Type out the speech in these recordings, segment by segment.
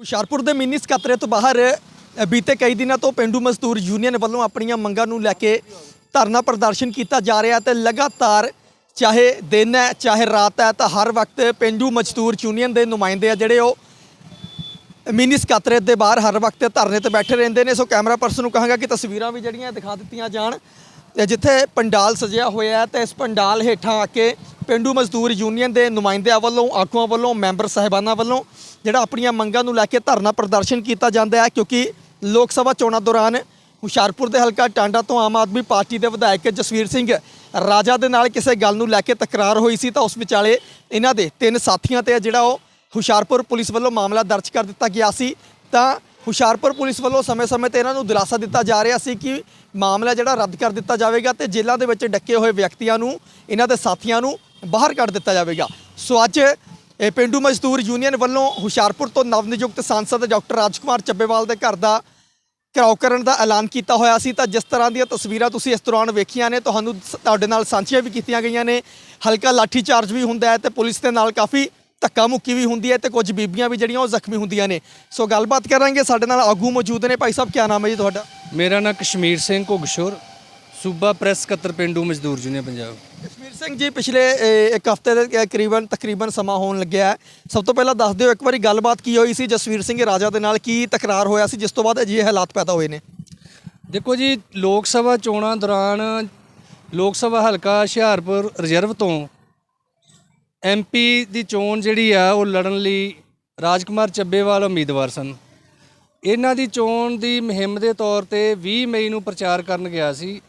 ਹੁਸ਼ਿਆਰਪੁਰ ਦੇ ਮਿੰਨੀ ਸਕੱਤਰੇ ਤੋਂ ਬਾਹਰ ਬੀਤੇ ਕਈ ਦਿਨਾਂ ਤੋਂ ਪਿੰਡੂ ਮਜ਼ਦੂਰ ਯੂਨੀਅਨ ਵੱਲੋਂ ਆਪਣੀਆਂ ਮੰਗਾਂ ਨੂੰ ਲੈ ਕੇ ਧਰਨਾ ਪ੍ਰਦਰਸ਼ਨ ਕੀਤਾ ਜਾ ਰਿਹਾ ਤੇ ਲਗਾਤਾਰ ਚਾਹੇ ਦਿਨ ਹੈ, ਚਾਹੇ ਰਾਤ ਹੈ, ਤਾਂ ਹਰ ਵਕਤ ਪਿੰਡੂ ਮਜ਼ਦੂਰ ਯੂਨੀਅਨ ਦੇ ਨੁਮਾਇੰਦੇ ਆ ਜਿਹੜੇ ਉਹ ਮਿੰਨੀ ਸਕੱਤਰੇ ਦੇ ਬਾਹਰ ਹਰ ਵਕਤ ਧਰਨੇ ਤੇ ਬੈਠੇ ਰਹਿੰਦੇ ਨੇ। ਸੋ ਕੈਮਰਾ ਪਰਸਨ ਨੂੰ ਕਹਾਂਗਾ ਕਿ ਤਸਵੀਰਾਂ ਵੀ ਜਿਹੜੀਆਂ ਦਿਖਾ ਦਿੱਤੀਆਂ ਜਾਣ। ਤੇ ਜਿੱਥੇ ਪੰਡਾਲ ਸਜਿਆ ਹੋਇਆ ਹੈ, ਤੇ ਇਸ ਪੰਡਾਲ ਹੇਠਾਂ ਆ ਕੇ ਪਿੰਡੂ ਮਜ਼ਦੂਰ ਯੂਨੀਅਨ ਦੇ ਨੁਮਾਇੰਦਿਆਂ ਵੱਲੋਂ, ਆਗੂਆਂ ਵੱਲੋਂ, ਮੈਂਬਰ ਸਾਹਿਬਾਨਾਂ ਵੱਲੋਂ ਜਿਹੜਾ ਆਪਣੀਆਂ ਮੰਗਾਂ ਨੂੰ ਲੈ ਕੇ ਧਰਨਾ ਪ੍ਰਦਰਸ਼ਨ ਕੀਤਾ ਜਾਂਦਾ ਹੈ, ਕਿਉਂਕਿ ਲੋਕ ਸਭਾ ਚੋਣਾਂ ਦੌਰਾਨ ਹੁਸ਼ਿਆਰਪੁਰ ਦੇ ਹਲਕਾ ਟਾਂਡਾ ਤੋਂ ਆਮ ਆਦਮੀ ਪਾਰਟੀ ਦੇ ਵਿਧਾਇਕ ਜਸਵੀਰ ਸਿੰਘ ਰਾਜਾ ਦੇ ਨਾਲ ਕਿਸੇ ਗੱਲ ਨੂੰ ਲੈ ਕੇ ਤਕਰਾਰ ਹੋਈ ਸੀ, ਤਾਂ ਉਸ ਵਿਚਾਲੇ ਇਹਨਾਂ ਦੇ ਤਿੰਨ ਸਾਥੀਆਂ ਤੇ ਜਿਹੜਾ ਉਹ ਹੁਸ਼ਿਆਰਪੁਰ ਪੁਲਿਸ ਵੱਲੋਂ ਮਾਮਲਾ ਦਰਜ ਕਰ ਦਿੱਤਾ ਗਿਆ ਸੀ, ਤਾਂ ਹੁਸ਼ਿਆਰਪੁਰ ਪੁਲਿਸ ਵੱਲੋਂ ਸਮੇਂ-ਸਮੇਂ ਤੇ ਇਹਨਾਂ ਨੂੰ ਦਿਲਾਸਾ ਦਿੱਤਾ ਜਾ ਰਿਹਾ ਸੀ ਕਿ ਮਾਮਲਾ ਜਿਹੜਾ ਰੱਦ ਕਰ ਦਿੱਤਾ ਜਾਵੇਗਾ ਤੇ ਜੇਲ੍ਹਾਂ ਦੇ ਵਿੱਚ ਡੱਕੇ ਹੋਏ ਵਿਅਕਤੀਆਂ ਨੂੰ, ਇਹਨਾਂ ਦੇ ਸਾਥੀਆਂ ਨੂੰ ਬਾਹਰ ਕੱਢ ਦਿੱਤਾ ਜਾਵੇਗਾ। ਸੋ ਅੱਜ, ਇਹ ਪਿੰਡੂ ਮਜ਼ਦੂਰ ਯੂਨੀਅਨ ਵੱਲੋਂ ਹੁਸ਼ਿਆਰਪੁਰ ਤੋਂ ਨਵ ਨਿਯੁਕਤ ਸਾਂਸਦ ਡਾਕਟਰ ਰਾਜਕੁਮਾਰ ਚੱਬੇਵਾਲ ਦੇ ਘਰ ਦਾ ਘਿਰਾਓ ਕਰਨ ਦਾ ਐਲਾਨ ਕੀਤਾ ਹੋਇਆ ਸੀ। ਤਾਂ ਜਿਸ ਤਰ੍ਹਾਂ ਦੀਆਂ ਤਸਵੀਰਾਂ ਤੁਸੀਂ ਇਸ ਦੌਰਾਨ ਵੇਖੀਆਂ ਨੇ, ਤੁਹਾਨੂੰ ਸ- ਤੁਹਾਡੇ ਨਾਲ ਸਾਂਝੀਆਂ ਵੀ ਕੀਤੀਆਂ ਗਈਆਂ ਨੇ। ਹਲਕਾ ਲਾਠੀ ਚਾਰਜ ਵੀ ਹੁੰਦਾ ਹੈ ਤੇ ਪੁਲਿਸ ਦੇ ਨਾਲ ਕਾਫੀ ਧੱਕਾ ਮੁੱਕੀ ਵੀ ਹੁੰਦੀ ਹੈ ਤੇ ਕੁਝ ਬੀਬੀਆਂ ਵੀ ਜਿਹੜੀਆਂ ਉਹ ਜ਼ਖਮੀ ਹੁੰਦੀਆਂ ਨੇ। ਸੋ ਗੱਲਬਾਤ ਕਰਾਂਗੇ ਸਾਡੇ ਨਾਲ ਆਗੂ ਮੌਜੂਦ ਨੇ। ਭਾਈ ਸਾਹਿਬ ਕੀ ਨਾਮ ਹੈ ਜੀ ਤੁਹਾਡਾ? ਮੇਰਾ ਨਾਮ ਕਸ਼ਮੀਰ ਸਿੰਘ ਘੁਗਸ਼ੁਰ ਸੂਬਾ ਪ੍ਰੈਸ ਸਕੱਤਰ ਪਿੰਡੂ ਮਜ਼ਦੂਰ ਯੂਨੀਅਨ ਪੰਜਾਬ। ਕਸ਼ਮੀਰ ਸਿੰਘ ਜੀ ਪਿਛਲੇ ਇੱਕ ਹਫ਼ਤੇ ਦੇ ਕਰੀਬਨ ਤਕਰੀਬਨ ਸਮਾਂ ਹੋਣ ਲੱਗਿਆ ਹੈ। ਸਭ ਤੋਂ ਪਹਿਲਾਂ ਦੱਸ ਦਿਓ ਇੱਕ ਵਾਰੀ ਗੱਲਬਾਤ ਕੀ ਹੋਈ ਸੀ ਜਸਵੀਰ ਸਿੰਘ ਰਾਜਾ ਦੇ ਨਾਲ ਕੀ ਤਕਰਾਰ ਹੋਇਆ ਸੀ ਜਿਸ ਤੋਂ ਬਾਅਦ ਅਜਿਹੇ ਹਾਲਾਤ ਪੈਦਾ ਹੋਏ ਨੇ? ਦੇਖੋ ਜੀ ਲੋਕ ਸਭਾ ਚੋਣਾਂ ਦੌਰਾਨ ਲੋਕ ਸਭਾ ਹਲਕਾ ਹੁਸ਼ਿਆਰਪੁਰ ਰਿਜ਼ਰਵ ਤੋਂ ਐਮਪੀ ਦੀ ਚੋਣ ਜਿਹੜੀ ਆ, ਉਹ ਲੜਨ ਲਈ ਰਾਜਕੁਮਾਰ ਚੱਬੇਵਾਲ ਉਮੀਦਵਾਰ ਸਨ। ਇਹਨਾਂ ਦੀ ਚੋਣ ਦੀ ਮੁਹਿੰਮ ਦੇ ਤੌਰ ਤੇ 20 ਮਈ ਨੂੰ ਪ੍ਰਚਾਰ ਕਰਨ ਗਿਆ ਸੀ।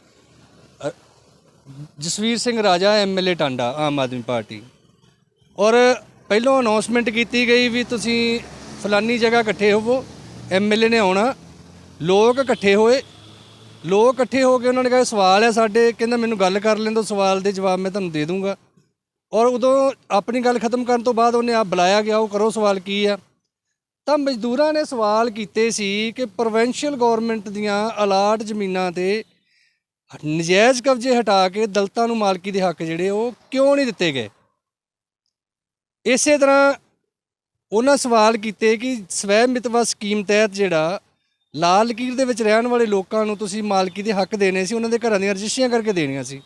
Jasvir Singh Raja MLA Tanda, Aam Aadmi party. ਔਰ ਪਹਿਲੋਂ ਅਨਾਉਂਸਮੈਂਟ ਕੀਤੀ ਗਈ ਵੀ ਤੁਸੀਂ ਫਲਾਨੀ ਜਗ੍ਹਾ ਇਕੱਠੇ ਹੋਵੋ। ਐਮਐਲਏ ਨੇ ਆਉਣਾ। ਲੋਕ ਇਕੱਠੇ ਹੋਏ। ਲੋਕ ਇਕੱਠੇ ਹੋ ਕੇ ਉਹਨਾਂ ਨੇ ਕਿਹਾ, ਸਵਾਲ ਹੈ ਸਾਡੇ। ਕਹਿੰਦਾ, ਮੈਨੂੰ ਗੱਲ ਕਰ ਲੈਣ ਦਿਓ। ਸਵਾਲ ਦੇ ਜਵਾਬ ਮੈਂ ਤੁਹਾਨੂੰ ਦੇ ਦੂੰਗਾ। ਔਰ ਉਦੋਂ ਆਪਣੀ ਗੱਲ ਖਤਮ ਕਰਨ ਤੋਂ ਬਾਅਦ ਉਹਨੇ ਆ ਬੁਲਾਇਆ ਗਿਆ, ਉਹ ਕਰੋ ਸਵਾਲ ਕੀ ਆ? ਤਾਂ ਮਜ਼ਦੂਰਾਂ ਨੇ ਸਵਾਲ ਕੀਤੇ ਸੀ ਕਿ ਪ੍ਰੋਵਿੰਸ਼ੀਅਲ ਗਵਰਨਮੈਂਟ ਦੀਆਂ ਅਲਾਟ ਜ਼ਮੀਨਾਂ ਤੇ ਨਜਾਇਜ਼ ਕਬਜ਼ੇ ਹਟਾ ਕੇ ਦਲਤਾਂ ਨੂੰ ਮਾਲਕੀ ਦੇ ਹੱਕ ਜਿਹੜੇ ਉਹ ਕਿਉਂ ਨਹੀਂ ਦਿੱਤੇ ਗਏ? ਇਸੇ ਤਰ੍ਹਾਂ ਉਹਨਾਂ ਸਵਾਲ ਕੀਤੇ ਕਿ ਸਵੈ ਮਿਤਵਾ ਸਕੀਮ ਤਹਿਤ ਜਿਹੜਾ ਲਾਲ ਲਕੀਰ ਦੇ ਵਿੱਚ ਰਹਿਣ ਵਾਲੇ ਲੋਕਾਂ ਨੂੰ ਤੁਸੀਂ ਮਾਲਕੀ ਦੇ ਹੱਕ ਦੇਣੇ ਸੀ, ਉਹਨਾਂ ਦੇ ਘਰਾਂ ਦੀਆਂ ਰਜਿਸਟਰੀਆਂ ਕਰਕੇ ਦੇਣੀਆਂ ਸੀ।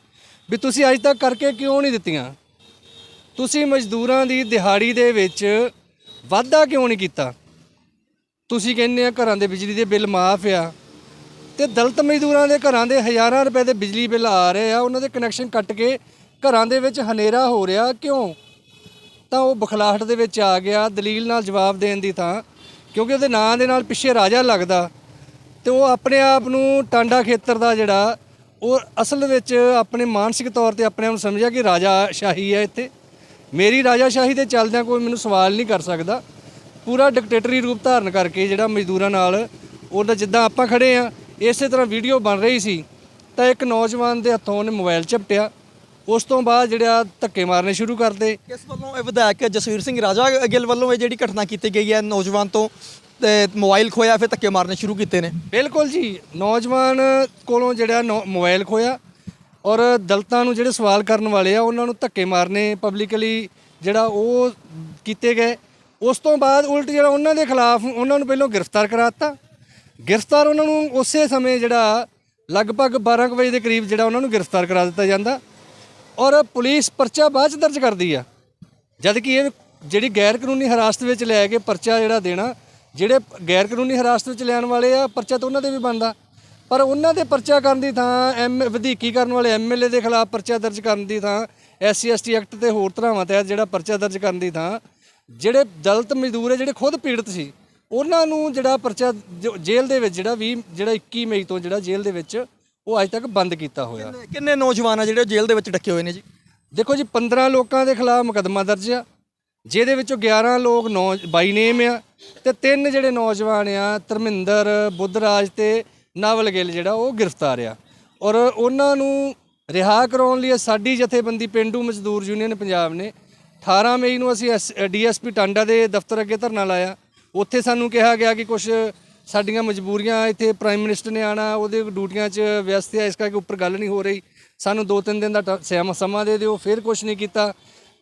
ਵੀ ਤੁਸੀਂ ਅੱਜ ਤੱਕ ਕਰਕੇ ਕਿਉਂ ਨਹੀਂ ਦਿੱਤੀਆਂ? ਤੁਸੀਂ ਮਜ਼ਦੂਰਾਂ ਦੀ ਦਿਹਾੜੀ ਦੇ ਵਿੱਚ ਵਾਧਾ ਕਿਉਂ ਨਹੀਂ ਕੀਤਾ? ਤੁਸੀਂ ਕਹਿੰਦੇ ਆ ਘਰਾਂ ਦੇ ਬਿਜਲੀ ਦੇ ਬਿੱਲ ਮਾਫ ਆ ਤੇ ਦਲਤ ਮਜ਼ਦੂਰਾਂ ਦੇ ਘਰਾਂ ਦੇ ਹਜ਼ਾਰਾਂ ਰੁਪਏ ਦੇ ਬਿਜਲੀ ਬਿੱਲ ਆ ਰਹੇ ਆ, ਉਹਨਾਂ ਦੇ ਕਨੈਕਸ਼ਨ ਕੱਟ ਕੇ ਘਰਾਂ ਦੇ ਵਿੱਚ ਹਨੇਰਾ ਹੋ ਰਿਹਾ ਕਿਉਂ? ਤਾਂ ਉਹ ਬਖਲਾਹਟ ਦੇ ਵਿੱਚ ਆ ਗਿਆ, ਦਲੀਲ ਨਾਲ ਜਵਾਬ ਦੇਣ ਦੀ ਥਾਂ ਕਿਉਂਕਿ ਉਹਦੇ ਨਾਂ ਦੇ ਨਾਲ ਪਿੱਛੇ ਰਾਜਾ ਲੱਗਦਾ ਤੇ ਉਹ ਆਪਣੇ ਆਪ ਨੂੰ ਟਾਂਡਾ ਖੇਤਰ ਦਾ ਜਿਹੜਾ, ਉਹ ਅਸਲ ਵਿੱਚ ਆਪਣੇ ਮਾਨਸਿਕ ਤੌਰ ਤੇ ਆਪਣੇ ਆਪ ਨੂੰ ਸਮਝਿਆ ਕਿ ਰਾਜਾ ਸ਼ਾਹੀ ਹੈ ਇੱਥੇ। ਮੇਰੀ ਰਾਜਾ ਸ਼ਾਹੀ ਤੇ ਚੱਲਦਿਆਂ ਕੋਈ ਮੈਨੂੰ ਸਵਾਲ ਨਹੀਂ ਕਰ ਸਕਦਾ। ਪੂਰਾ ਡਿਕਟੇਟਰੀ ਰੂਪ ਧਾਰਨ ਕਰਕੇ ਜਿਹੜਾ ਮਜ਼ਦੂਰਾਂ ਨਾਲ ਉਹਦਾ ਜਿੱਦਾਂ ਆਪਾਂ ਖੜੇ ਆ ਇਸੇ ਤਰ੍ਹਾਂ ਵੀਡੀਓ ਬਣ ਰਹੀ ਸੀ ਤਾਂ ਇੱਕ ਨੌਜਵਾਨ ਦੇ ਹੱਥੋਂ ਉਹਨੇ ਮੋਬਾਈਲ ਝਪਟਿਆ। ਉਸ ਤੋਂ ਬਾਅਦ ਜਿਹੜਾ ਧੱਕੇ ਮਾਰਨੇ ਸ਼ੁਰੂ ਕਰਦੇ। ਕਿਸ ਵੱਲੋਂ ਇਹ ਵਿਧਾਇਕ ਜਸਵੀਰ ਸਿੰਘ ਰਾਜਾ ਗਿੱਲ ਵੱਲੋਂ ਇਹ ਜਿਹੜੀ ਘਟਨਾ ਕੀਤੀ ਗਈ ਹੈ ਨੌਜਵਾਨ ਤੋਂ ਤੇ ਮੋਬਾਈਲ ਖੋਇਆ ਫਿਰ ਧੱਕੇ ਮਾਰਨੇ ਸ਼ੁਰੂ ਕੀਤੇ ਨੇ? ਬਿਲਕੁਲ ਜੀ ਨੌਜਵਾਨ ਕੋਲੋਂ ਜਿਹੜਾ ਮੋਬਾਈਲ ਖੋਇਆ ਔਰ ਦਲਤਾਂ ਨੂੰ ਜਿਹੜੇ ਸਵਾਲ ਕਰਨ ਵਾਲੇ ਆ, ਉਹਨਾਂ ਨੂੰ ਧੱਕੇ ਮਾਰਨੇ ਪਬਲਿਕਲੀ ਜਿਹੜਾ ਉਹ ਕੀਤੇ ਗਏ। ਉਸ ਤੋਂ ਬਾਅਦ ਉਲਟ ਜਿਹੜਾ ਉਹਨਾਂ ਦੇ ਖਿਲਾਫ ਉਹਨਾਂ ਨੂੰ ਪਹਿਲਾਂ ਗ੍ਰਿਫਤਾਰ ਕਰਾਤਾ। ਗ੍ਰਿਫਤਾਰ ਉਹਨਾਂ ਨੂੰ ਉਸੇ ਸਮੇਂ ਜਿਹੜਾ ਲਗਭਗ 12 ਕੁ ਵਜੇ ਦੇ ਕਰੀਬ ਜਿਹੜਾ ਉਹਨਾਂ ਨੂੰ ਗ੍ਰਿਫਤਾਰ ਕਰਾ ਦਿੱਤਾ ਜਾਂਦਾ। ਔਰ ਪੁਲਿਸ ਪਰਚਾ ਬਾਅਦ ਚ ਦਰਜ ਕਰਦੀ ਆ। ਜਦ ਕਿ ਇਹ ਜਿਹੜੀ ਗੈਰ ਕਾਨੂੰਨੀ ਹਿਰਾਸਤ ਵਿੱਚ ਲੈ ਕੇ ਪਰਚਾ ਜਿਹੜਾ ਦੇਣਾ, ਜਿਹੜੇ ਗੈਰ ਕਾਨੂੰਨੀ ਹਿਰਾਸਤ ਵਿੱਚ ਲੈਣ ਵਾਲੇ ਆ, ਪਰਚਾ ਤਾਂ ਉਹਨਾਂ ਦੇ ਵੀ ਬਣਦਾ। ਪਰ ਉਹਨਾਂ ਦੇ ਪਰਚਾ ਕਰਨ ਦੀ ਥਾਂ ਐਮ ਵਧੀਕੀ ਕਰਨ ਵਾਲੇ ਐਮਐਲਏ ਦੇ ਖਿਲਾਫ ਪਰਚਾ ਦਰਜ ਕਰਨ ਦੀ ਥਾਂ ਐਸਸੀ ਐਸਟੀ ਐਕਟ ਤੇ ਹੋਰ ਧਾਰਾਵਾਂ ਤਹਿਤ ਜਿਹੜਾ ਪਰਚਾ ਦਰਜ ਕਰਨ ਦੀ ਥਾਂ ਜਿਹੜੇ ਦਲਿਤ ਮਜ਼ਦੂਰ ਹੈ ਜਿਹੜੇ ਖੁਦ ਪੀੜਤ ਸੀ ਉਹਨਾਂ ਨੂੰ ਜਿਹੜਾ ਪਰਚਾ ਜੇਲ੍ਹ ਦੇ ਵਿੱਚ ਜਿਹੜਾ 20 ਜਿਹੜਾ 21 ਮਈ ਤੋਂ ਜਿਹੜਾ ਜੇਲ੍ਹ ਦੇ ਵਿੱਚ ਉਹ ਅੱਜ ਤੱਕ ਬੰਦ ਕੀਤਾ ਹੋਇਆ। ਕਿੰਨੇ- ਨੌਜਵਾਨ ਆ ਜਿਹੜੇ ਜੇਲ੍ਹ ਦੇ ਵਿੱਚ ਡੱਕੇ ਹੋਏ ਨੇ ਜੀ? ਦੇਖੋ ਜੀ 15 ਲੋਕਾਂ ਦੇ ਖਿਲਾਫ ਮੁਕੱਦਮਾ ਦਰਜ ਆ ਜਿਹਦੇ ਵਿੱਚੋਂ 11 ਲੋਕ ਨੌ ਬਾਈ ਨੇਮ ਆ ਤੇ ਤਿੰਨ ਜਿਹੜੇ ਨੌਜਵਾਨ ਆ ਧਰਮਿੰਦਰ ਬੁੱਧਰਾਜ ਤੇ ਨਾਵਲ ਗਿੱਲ ਜਿਹੜਾ ਉਹ ਗ੍ਰਿਫਤਾਰ ਆ। ਔਰ ਉਹਨਾਂ ਨੂੰ ਰਿਹਾ ਕਰਾਉਣ ਲਈ ਸਾਡੀ ਜਥੇਬੰਦੀ ਪਿੰਡੂ ਮਜ਼ਦੂਰ ਯੂਨੀਅਨ ਪੰਜਾਬ ਨੇ 18 ਮਈ ਨੂੰ ਅਸੀਂ ਡੀਐਸਪੀ ਟਾਂਡਾ ਦੇ ਦਫ਼ਤਰ ਅੱਗੇ ਧਰਨਾ ਲਾਇਆ। ਉੱਥੇ ਸਾਨੂੰ ਕਿਹਾ ਗਿਆ ਕਿ ਕੁਝ ਸਾਡੀਆਂ ਮਜਬੂਰੀਆਂ ਇੱਥੇ ਪ੍ਰਾਈਮ ਮਿਨਿਸਟਰ ਨੇ ਆਣਾ ਉਹਦੇ ਡਿਊਟੀਆਂ 'ਚ ਵਿਅਸਤ ਹੈ ਇਸ ਕਰਕੇ ਉੱਪਰ ਗੱਲ ਨਹੀਂ ਹੋ ਰਹੀ। ਸਾਨੂੰ ਦੋ ਤਿੰਨ ਦਿਨ ਦਾ ਟ- ਸਮਾਂ- ਦੇ ਦਿਓ, ਫਿਰ ਕੁਝ ਨਹੀਂ ਕੀਤਾ।